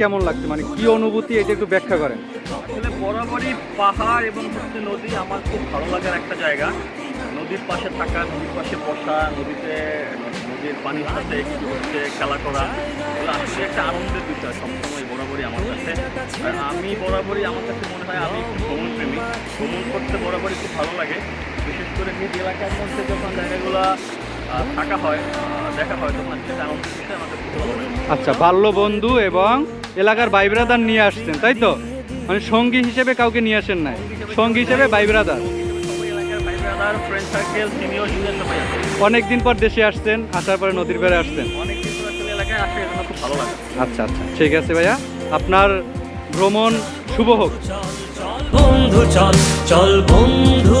কেমন লাগছে? মানে কি অনুভূতি এটা একটু ব্যাখ্যা করেন। আসলে বরাবরই পাহাড় এবং হচ্ছে নদী আমার খুব ভালো লাগার একটা জায়গা। নদীর পাশে থাকা, নদীর পাশে বসা, নদীতে, নদীর পানির সাথে একটু হচ্ছে খেলা করা, এগুলো আসলে একটা আনন্দের বিষয় সবসময় বরাবরই আমার কাছে। আমি বরাবরই, আমার কাছে মনে হয় আমি ভ্রমণ প্রেমী ভ্রমণ করতে বরাবরই খুব ভালো লাগে। বিশেষ করে নিজ এলাকার মধ্যে যখন জায়গাগুলো আচ্ছা বাল্য বন্ধু এবং এলাকার ভাই ব্রাদার নিয়ে আসছেন, তাই তো? মানে সঙ্গী হিসেবে কাউকে নিয়ে আসেন নাই। সঙ্গী হিসেবে ভাই ব্রাদার অনেকদিন পর দেশে আসছেন, আসার পরে নদীর পাড়ে আসছেন। আচ্ছা আচ্ছা ঠিক আছে ভাইয়া। আপনার ভ্রমণ শুভ হোক। বন্ধু চল চল, বন্ধু।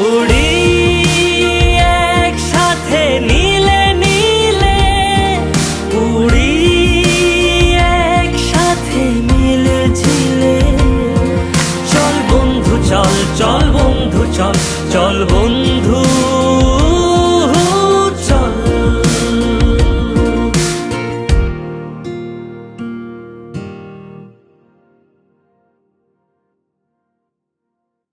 উড়ি একসাথে নীলে নীলে উড়ি চল চল চল বন্ধু চল চল বন্ধু।